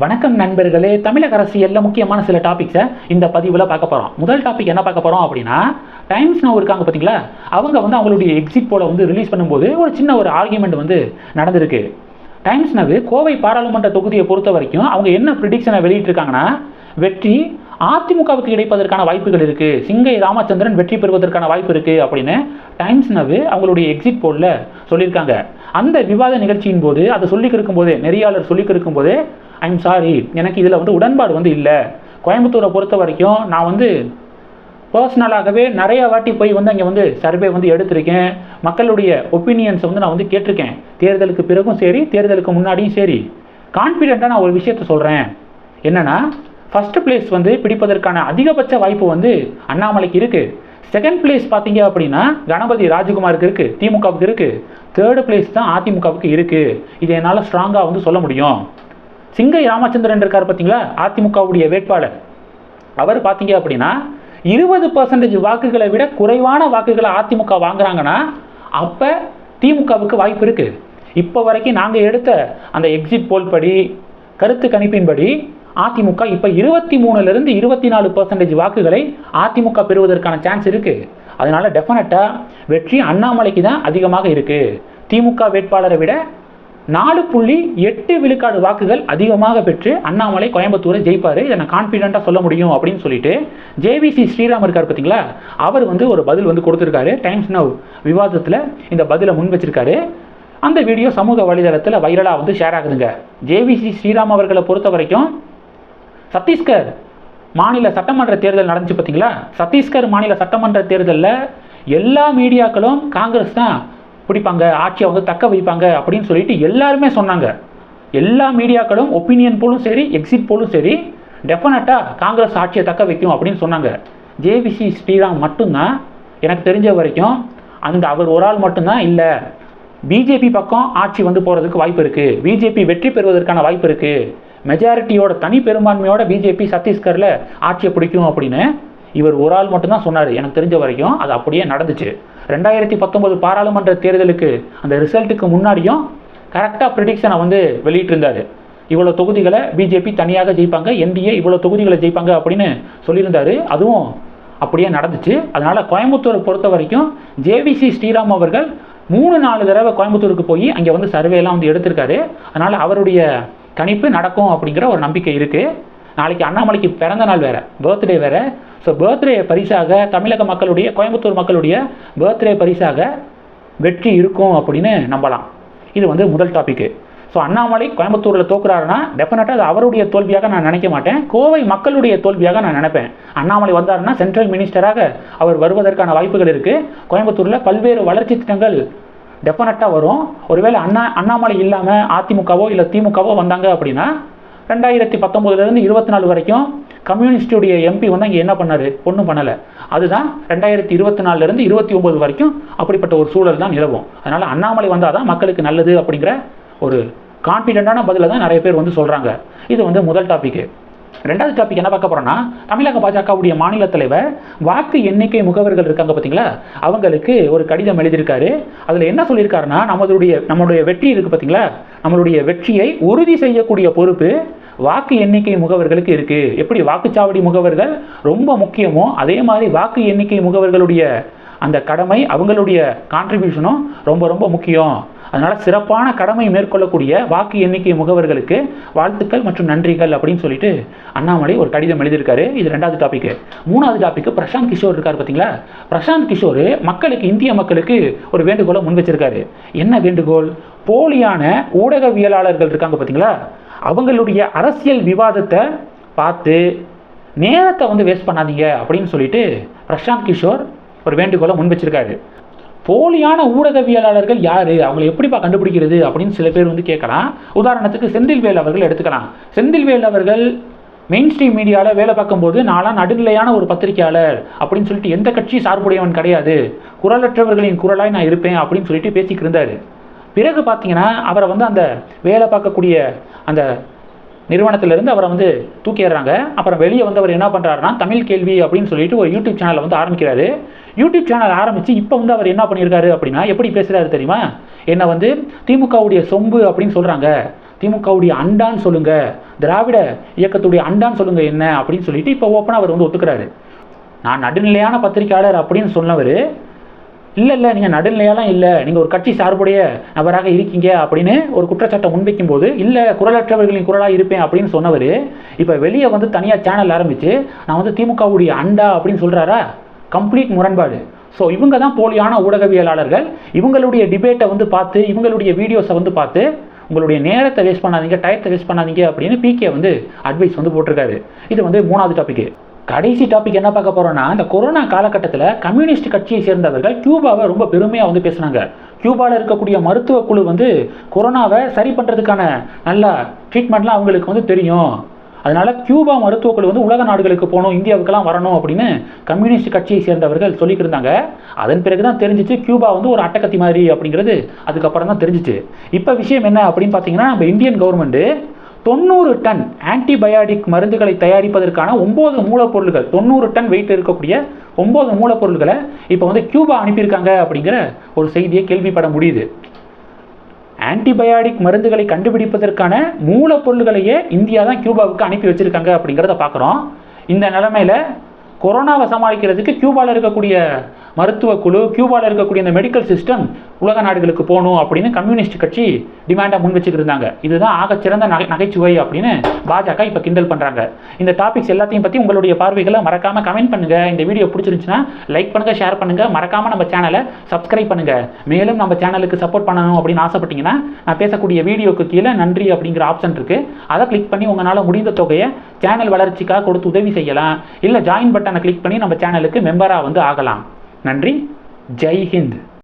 வணக்கம் நண்பர்களே தமிழக அரசியலில் முக்கியமான சில டாபிக்ஸை இந்த பதிவில் பார்க்க போகிறோம் முதல் டாபிக் என்ன பார்க்க போகிறோம் அப்படின்னா டைம்ஸ் நவ் இருக்காங்க பார்த்தீங்களா அவங்க வந்து அவங்களுடைய எக்ஸிட் போல வந்து ரிலீஸ் பண்ணும்போது ஒரு சின்ன ஒரு ஆர்கியூமெண்ட் வந்து நடந்திருக்கு. டைம்ஸ் நவு கோவை பாராளுமன்ற தொகுதியை பொறுத்த வரைக்கும் அவங்க என்ன ப்ரிடிக்ஷனை வெளியிட்டிருக்காங்கன்னா வெற்றி அதிமுகவுக்கு கிடைப்பதற்கான வாய்ப்புகள் இருக்குது சிங்கை ராமச்சந்திரன் வெற்றி பெறுவதற்கான வாய்ப்பு இருக்குது அப்படின்னு டைம்ஸ் நவு அவங்களுடைய எக்ஸிட் போலில் சொல்லியிருக்காங்க. அந்த விவாத நிகழ்ச்சியின் போது அதை சொல்லிக்கிருக்கும் இருக்கும்போதே நெறியாளர் சொல்லிக்கிருக்கும் போது ஐம் சாரி எனக்கு இதில் வந்து உடன்பாடு வந்து இல்லை. கோயம்புத்தூரை பொறுத்த வரைக்கும் நான் வந்து பர்சனலாகவே நிறைய வாட்டி போய் வந்து அங்கே வந்து சர்வே வந்து எடுத்திருக்கேன். மக்களுடைய ஒப்பீனியன்ஸை வந்து நான் வந்து கேட்டிருக்கேன். தேர்தலுக்கு பிறகும் சரி தேர்தலுக்கு முன்னாடியும் சரி. கான்ஃபிடெண்ட்டாக நான் ஒரு விஷயத்த சொல்கிறேன் என்னென்னா ஃபஸ்ட்டு பிளேஸ் வந்து பிடிப்பதற்கான அதிகபட்ச வாய்ப்பு வந்து அண்ணாமலைக்கு இருக்குது செகண்ட் பிளேஸ் பார்த்தீங்க அப்படின்னா கணபதி ராஜகுமாருக்கு இருக்குது திமுகவுக்கு இருக்குது தேர்டு பிளேஸ் தான் அதிமுகவுக்கு இருக்குது இது என்னால் ஸ்ட்ராங்காக வந்து சொல்ல முடியும். சிங்கை ராமச்சந்திரன் இருக்கார் பார்த்தீங்களா? அதிமுகவுடைய வேட்பாளர். அவர் பார்த்தீங்க அப்படின்னா இருபது பர்சன்டேஜ் வாக்குகளை விட குறைவான வாக்குகளை அதிமுக வாங்குறாங்கன்னா அப்போ திமுகவுக்கு வாய்ப்பு இருக்குது இப்போ வரைக்கும் நாங்கள் எடுத்த அந்த எக்ஸிட் போல் படி கருத்து கணிப்பின்படி அதிமுக இப்போ இருபத்தி மூணுலேருந்து இருபத்தி நாலு பர்சன்டேஜ் வாக்குகளை அதிமுக பெறுவதற்கான சான்ஸ் இருக்குது அதனால் டெஃபினட்டாக வெற்றி அண்ணாமலைக்கு தான் அதிகமாக இருக்குது திமுக வேட்பாளரை விட நாலு புள்ளி எட்டு விழுக்காடு வாக்குகள் அதிகமாக பெற்று அண்ணாமலை கோயம்புத்தூரை ஜெயிப்பார். இதை நான் கான்ஃபிடென்ட்டாக சொல்ல முடியும் அப்படின்னு சொல்லிட்டு ஜேவிசி ஸ்ரீராம் இருக்கார் பார்த்தீங்களா அவர் வந்து ஒரு பதில் வந்து கொடுத்துருக்காரு. டைம்ஸ் நவ் விவாதத்தில் இந்த பதிலை முன் வச்சிருக்காரு. அந்த வீடியோ சமூக வலைதளத்தில் வைரலாக வந்து ஷேர் ஆகுதுங்க. ஜேவிசி ஸ்ரீராம் அவர்களை பொறுத்த வரைக்கும் சத்தீஸ்கர் மாநில சட்டமன்ற தேர்தல் நடந்துச்சு பார்த்தீங்களா சத்தீஸ்கர் மாநில சட்டமன்ற தேர்தலில் எல்லா மீடியாக்களும் காங்கிரஸ் தான் பிடிப்பாங்க ஆட்சியை வந்து தக்க வைப்பாங்க அப்படின்னு சொல்லிட்டு எல்லாருமே சொன்னாங்க. எல்லா மீடியாக்களும் ஒப்பீனியன் போலும் சரி எக்ஸிட் போலும் சரி டெஃபினட்டாக காங்கிரஸ் ஆட்சியை தக்க வைக்கும் அப்படின்னு சொன்னாங்க. ஜேவிசி ஸ்ரீராம் மட்டும்தான் எனக்கு தெரிஞ்ச வரைக்கும் அந்த அவர் ஒரு ஆள் மட்டும்தான் இல்லை. பிஜேபி பக்கம் ஆட்சி வந்து போகிறதுக்கு வாய்ப்பு இருக்குது பிஜேபி வெற்றி பெறுவதற்கான வாய்ப்பு இருக்குது மெஜாரிட்டியோட தனி பெரும்பான்மையோட பிஜேபி சத்தீஸ்கரில் ஆட்சியை பிடிக்கும் அப்படின்னு இவர் ஒரு ஆள் மட்டும்தான் சொன்னார். எனக்கு தெரிஞ்ச வரைக்கும் அது அப்படியே நடந்துச்சு. ரெண்டாயிரத்தி பத்தொன்பது பாராளுமன்ற தேர்தலுக்கு அந்த ரிசல்ட்டுக்கு முன்னாடியும் கரெக்டாக ப்ரிடிக்ஷனை வந்து வெளியிட்டிருந்தார். இவ்வளோ தொகுதிகளை பிஜேபி தனியாக ஜெயிப்பாங்க என்டிஏ இவ்வளோ தொகுதிகளை ஜெயிப்பாங்க அப்படின்னு சொல்லியிருந்தாரு. அதுவும் அப்படியே நடந்துச்சு. அதனால் கோயம்புத்தூரை பொறுத்த வரைக்கும் ஜேவிசி ஸ்ரீராம் அவர்கள் மூணு நாலு தடவை கோயம்புத்தூருக்கு போய் அங்கே வந்து சர்வேலாம் வந்து எடுத்திருக்காரு. அதனால் அவருடைய கணிப்பு நடக்கும் அப்படிங்கிற ஒரு நம்பிக்கை இருக்குது நாளைக்கு அண்ணாமலைக்கு பிறந்த நாள் வேறு பர்த்டே வேறு. ஸோ பர்த்டே பரிசாக தமிழக மக்களுடைய கோயம்புத்தூர் மக்களுடைய பர்த்டே பரிசாக வெற்றி இருக்கும் அப்படின்னு நம்பலாம். இது வந்து முதல் டாப்பிக்கு ஸோ அண்ணாமலை கோயம்புத்தூரில் தோக்குறாருன்னா டெஃபினட்டாக அது அவருடைய தோல்வியாக நான் நினைக்க மாட்டேன். கோவை மக்களுடைய தோல்வியாக நான் நினைப்பேன். அண்ணாமலை வந்தாருன்னா சென்ட்ரல் மினிஸ்டராக அவர் வருவதற்கான வாய்ப்புகள் இருக்குது கோயம்புத்தூரில் பல்வேறு வளர்ச்சி திட்டங்கள் டெஃபினட்டாக வரும். ஒருவேளை அண்ணா அண்ணாமலை இல்லாமல் அதிமுகவோ இல்லை திமுகவோ வந்தாங்க அப்படின்னா ரெண்டாயிரத்தி பத்தொம்போதுலேருந்து இருபத்தி நாலு வரைக்கும் கம்யூனிஸ்டுடைய எம்பி வந்து அங்கே என்ன பண்ணார்? ஒன்றும் பண்ணலை. அதுதான் ரெண்டாயிரத்தி இருபத்தி நாலுலேருந்து இருபத்தி ஒம்பது வரைக்கும் அப்படிப்பட்ட ஒரு சூழல் தான் நிலவும். அதனால் அண்ணாமலை வந்தால் தான் மக்களுக்கு நல்லது அப்படிங்கிற ஒரு கான்ஃபிடென்ட்டான பதிலை தான் நிறைய பேர் வந்து சொல்கிறாங்க இது வந்து முதல் டாபிக்கு ரெண்டாவது டாபிக் என்ன பார்க்க போகிறோம்னா தமிழக பாஜகவுடைய மாநில தலைவர் வாக்கு எண்ணிக்கை முகவர்கள் இருக்காங்க பார்த்தீங்களா அவங்களுக்கு ஒரு கடிதம் எழுதியிருக்காரு. அதில் என்ன சொல்லியிருக்காருன்னா நம்மளுடைய நம்மளுடைய வெற்றி இருக்குது பார்த்தீங்களா நம்மளுடைய வெற்றியை உறுதி செய்யக்கூடிய பொறுப்பு வாக்கு எண்ணிக்கை முகவர்களுக்கு இருக்குது எப்படி வாக்குச்சாவடி முகவர்கள் ரொம்ப முக்கியமோ அதே மாதிரி வாக்கு எண்ணிக்கை முகவர்களுடைய அந்த கடமை அவங்களுடைய கான்ட்ரிபியூஷனும் ரொம்ப ரொம்ப முக்கியம். அதனால் சிறப்பான கடமை மேற்கொள்ளக்கூடிய வாக்கு எண்ணிக்கை முகவர்களுக்கு வாழ்த்துக்கள் மற்றும் நன்றிகள் அப்படின்னு சொல்லிட்டு அண்ணாமலை ஒரு கடிதம் எழுதியிருக்காரு. இது ரெண்டாவது டாபிக் மூணாவது டாபிக் பிரசாந்த் கிஷோர் இருக்கார் பார்த்தீங்களா பிரசாந்த் கிஷோர் மக்களுக்கு இந்திய மக்களுக்கு ஒரு வேண்டுகோளை முன் வச்சிருக்காரு. என்ன வேண்டுகோள்? போலியான ஊடகவியலாளர்கள் இருக்காங்க பார்த்தீங்களா அவங்களுடைய அரசியல் விவாதத்தை பார்த்து நேரத்தை வந்து வேஸ்ட் பண்ணாதீங்க அப்படின்னு சொல்லிட்டு பிரசாந்த் கிஷோர் ஒரு வேண்டுகோளை முன் வச்சிருக்காரு போலியான ஊடகவியலாளர்கள் யாரு? அவங்களை எப்படிப்பா கண்டுபிடிக்கிறது? அப்படின்னு சில பேர் வந்து கேட்கலாம். உதாரணத்துக்கு செந்தில்வேல் அவர்கள் எடுத்துக்கலாம். செந்தில்வேல் அவர்கள் மெயின் ஸ்ட்ரீம் மீடியாவில் வேலை பார்க்கும்போது நாளாக நடுநிலையான ஒரு பத்திரிகையாளர் அப்படின்னு சொல்லிட்டு எந்த கட்சி சார்புடையவன் கிடையாது. குரலற்றவர்களின் குரலாய் நான் இருப்பேன் அப்படின்னு சொல்லிட்டு பேசிக்கிருந்தார் பிறகு பார்த்தீங்கன்னா அவரை வந்து அந்த வேலை பார்க்கக்கூடிய அந்த நிறுவனத்திலிருந்து அவரை வந்து தூக்கிடுறாங்க அப்புறம் வெளியே வந்து அவர் என்ன பண்ணுறாருன்னா தமிழ் கேள்வி அப்படின்னு சொல்லிட்டு ஒரு யூடியூப் சேனலை வந்து ஆரம்பிக்கிறாரு. யூடியூப் சேனல் ஆரம்பித்து இப்போ வந்து அவர் என்ன பண்ணியிருக்காரு அப்படின்னா எப்படி பேசுகிறாரு தெரியுமா? என்னை வந்து திமுகவுடைய சொம்பு அப்படின்னு சொல்கிறாங்க திமுகவுடைய அண்டான்னு சொல்லுங்க. திராவிட இயக்கத்துடைய அண்டான்னு சொல்லுங்க என்ன அப்படின்னு சொல்லிட்டு இப்போ ஓப்பனாக அவர் வந்து ஒத்துக்கிறாரு. நான் நடுநிலையான பத்திரிக்கையாளர் அப்படின்னு சொன்னவர் இல்லை இல்லை நீங்கள் நடுநிலையாலாம் இல்லை. நீங்கள் ஒரு கட்சி சார்புடைய நபராக இருக்கீங்க அப்படின்னு ஒரு குற்றச்சாட்டை முன்வைக்கும் போது இல்லை குரலற்றவர்களின் குரலாக இருப்பேன் அப்படின்னு சொன்னவர் இப்போ வெளியே வந்து தனியாக சேனல் ஆரம்பித்து நான் வந்து திமுகவுடைய அண்டா அப்படின்னு சொல்கிறாரா கம்ப்ளீட் முரண்பாடு. ஸோ இவங்க தான் போலியான ஊடகவியலாளர்கள். இவங்களுடைய டிபேட்டை வந்து பார்த்து இவங்களுடைய வீடியோஸை வந்து பார்த்து உங்களுடைய நேரத்தை வேஸ்ட் பண்ணாதீங்க டயத்தை வேஸ்ட் பண்ணாதீங்க அப்படின்னு பிகே வந்து அட்வைஸ் வந்து போட்டிருக்காரு. இது வந்து மூணாவது டாபிக் கடைசி டாபிக் என்ன பார்க்க போகிறோன்னா இந்த கொரோனா காலகட்டத்தில் கம்யூனிஸ்ட் கட்சியை சேர்ந்தவர்கள் கியூபாவை ரொம்ப பெருமையாக வந்து பேசுனாங்க. கியூபாவில் இருக்கக்கூடிய மருத்துவ குழு வந்து கொரோனாவை சரி பண்ணுறதுக்கான நல்ல ட்ரீட்மெண்ட்லாம் அவங்களுக்கு வந்து தெரியும். அதனால் கியூபா மருத்துவ குழு வந்து உலக நாடுகளுக்கு போகணும் இந்தியாவுக்கெல்லாம் வரணும் அப்படின்னு கம்யூனிஸ்ட் கட்சியை சேர்ந்தவர்கள் சொல்லிக்கிருந்தாங்க அதன் பிறகு தான் தெரிஞ்சிச்சு கியூபா வந்து ஒரு அட்டக்கத்தி மாதிரி அப்படிங்கிறது அதுக்கப்புறம் தான் தெரிஞ்சிச்சு. இப்போ விஷயம் என்ன அப்படின்னு பார்த்தீங்கன்னா நம்ம இந்தியன் கவர்மெண்ட்டு தொண்ணூறு டன் ஆன்டிபயாட்டிக் மருந்துகளை தயாரிப்பதற்கான ஒம்பது மூலப்பொருள்கள் தொண்ணூறு டன் வெயிட் இருக்கக்கூடிய ஒம்பது மூலப்பொருள்களை இப்போ வந்து கியூபா அனுப்பியிருக்காங்க அப்படிங்கிற ஒரு செய்தியை கேள்விப்பட முடியுது. ஆன்டிபயாட்டிக் மருந்துகளை கண்டுபிடிப்பதற்கான மூலப்பொருள்களையே இந்தியா தான் கியூபாவுக்கு அனுப்பி வச்சுருக்காங்க அப்படிங்கிறத பார்க்குறோம் இந்த நிலமையில் கொரோனாவை சமாளிக்கிறதுக்கு கியூபாவில் இருக்கக்கூடிய மருத்துவ குழு கியூபாவில் இருக்கக்கூடிய இந்த மெடிக்கல் சிஸ்டம் உலக நாடுகளுக்கு போகணும் அப்படின்னு கம்யூனிஸ்ட் கட்சி டிமாண்டாக முன் வச்சுக்கிட்டு இருந்தாங்க. இதுதான் ஆகச்சிறந்த நகை நகைச்சுவை அப்படின்னு பாஜக இப்போ கிண்டல் பண்ணுறாங்க இந்த டாபிக்ஸ் எல்லாத்தையும் பற்றி உங்களுடைய பார்வைகளை மறக்காமல் கமெண்ட் பண்ணுங்கள் இந்த வீடியோ பிடிச்சிருந்துச்சுன்னா லைக் பண்ணுங்கள் ஷேர் பண்ணுங்கள் மறக்காமல் நம்ம சேனலை சப்ஸ்கிரைப் பண்ணுங்கள் மேலும் நம்ம சேனலுக்கு சப்போர்ட் பண்ணணும் அப்படின்னு ஆசைப்பட்டீங்கன்னா நான் பேசக்கூடிய வீடியோக்கு கீழே நன்றி அப்படிங்கிற ஆப்ஷன் இருக்குது அதை கிளிக் பண்ணி உங்களால் முடிந்த தொகையை சேனல் வளர்ச்சிக்காக கொடுத்து உதவி செய்யலாம். இல்லை ஜாயின் பட்டனை கிளிக் பண்ணி நம்ம சேனலுக்கு மெம்பராக வந்து ஆகலாம். நன்றி. ஜெய் ஹிந்த்.